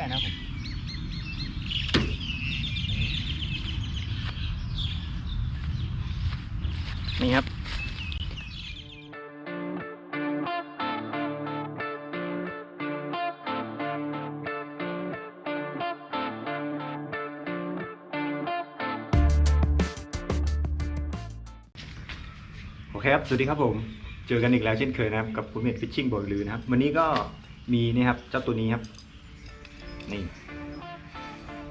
ล้ๆนะผมนี่ครับโอเคครับ สวัสดีครับผม เจอกันอีกแล้วเช่นเคยนะครับ กับผมเห็ดฟิชชิ่งบอยลือนะครับ วันนี้ก็มีนี่ครับ เจ้าตัวนี้ครับ นี่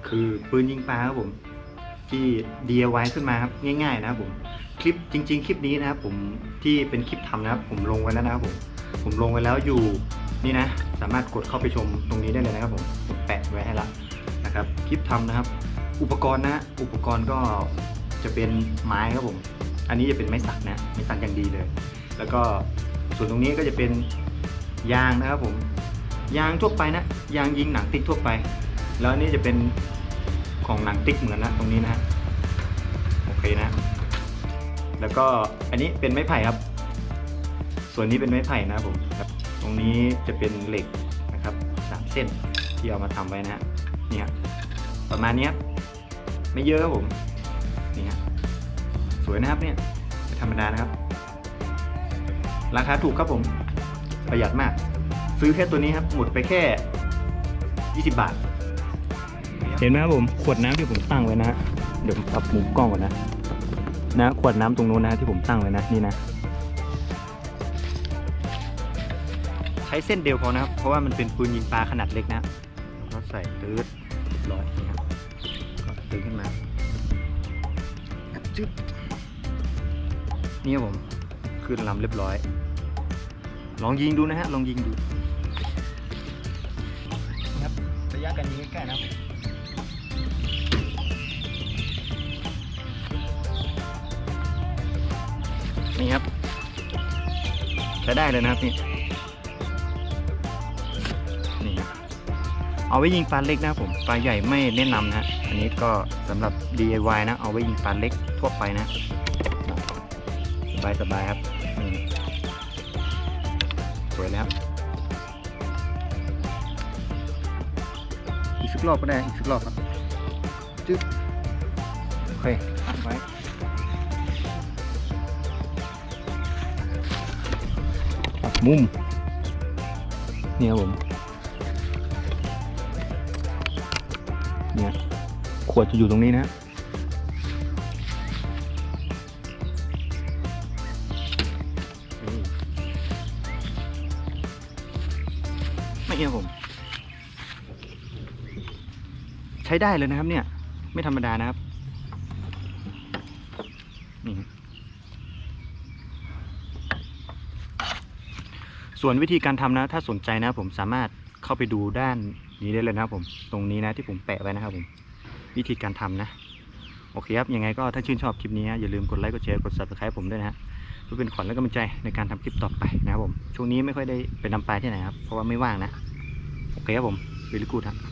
คือปืนยิงปลาครับผม ที่ DIY ขึ้นมาครับง่าย ๆ นะครับผม คลิปจริง ๆ คลิปนี้นะครับผมที่เป็นคลิปทำนะครับ ผมลงไว้แล้วนะครับผมผมลงไว้แล้วอยู่นี่นะ สามารถกดเข้าไปชมตรงนี้ได้เลยนะครับผมผมแปะไว้ให้ละนะครับ คลิปทำนะครับ อุปกรณ์นะ อุปกรณ์ก็จะเป็นไม้ครับผม อันนี้จะเป็นไม้สักนะไม้สักอย่างดีเลย แล้วก็ส่วนตรงนี้ก็จะเป็นยางนะครับผม ยางทั่วไปนะยางยิงหนังติ๊กทั่วไป แล้วอันนี้จะเป็นของหนังติ๊กเหมือนนะตรงนี้นะฮะโอเคนะ แล้วก็อันนี้เป็นไม้ไผ่ครับ ส่วนนี้เป็นไม้ไผ่นะผมตรงนี้จะเป็นเหล็กนะครับสามเส้นที่เอามาทำไว้นะฮะเนี่ยประมาณนี้ครับไม่เยอะครับผมนี่ฮะสวยนะครับเนี่ยธรรมดานะครับ ราคาถูกครับผมประหยัดมาก ซื้อแค่ตัวนี้ครับ หมดไปแค่ 20 บาท เห็นไหมครับผม ขวดน้ำที่ผมตั้งไว้นะเดี๋ยวผมปรับมุมกล้องก่อนนะ นะ ขวดน้ำตรงนู้นนะที่ผมตั้งไว้นะ นี่นะ ใช้เส้นเดียวพอนะครับ เพราะว่ามันเป็นปืนยิงปลาขนาดเล็กนะเราใส่ตืดเรียบร้อยนี่ครับก็ตึงขึ้นมาจึ๊บนี่ครับผม ขึ้นลำเรียบร้อย ลองยิงดูนะฮะ ลองยิงดู ระยะการยิงใกล้ๆนะครับนี่ครับ ใช้ได้เลยนะครับนี่นี่เอาไว้ยิงปลาเล็กนะครับผมปลาใหญ่ไม่แนะนำนะอันนี้ก็สำหรับ DIY นะ เอาไว้ยิงปลาเล็กทั่วไปนะ สบายสบายครับนี่สวยแล้ว กสักรอบก็ได้อีกสักรอบครับจึ๊บโอเคอัดไว้ปรับมุมเนี่ยครับผมเนี่ยขวดจะอยู่ตรงนี้นะนี่ไม่ครับผม ใช้ได้เลยนะครับ เนี่ย ไม่ธรรมดานะครับ นี่ส่วนวิธีการทำนะ ถ้าสนใจนะผมสามารถเข้าไปดูด้านนี้ได้เลยนะครับ ผมตรงนี้นะที่ผมแปะไว้นะครับผมวิธีการทำนะ โอเคครับยังไงก็ถ้าชื่นชอบคลิปนี้อย่าลืมกดไลค์กดแชร์กด subscribe ผมด้วยนะฮะเพื่อเป็นขวัญและกำลังใจในการทำคลิปต่อไปนะครับผมช่วงนี้ไม่ค่อยได้ไปนำปลาที่ไหนครับเพราะว่าไม่ว่างนะโอเคครับผมวิลกูดครับ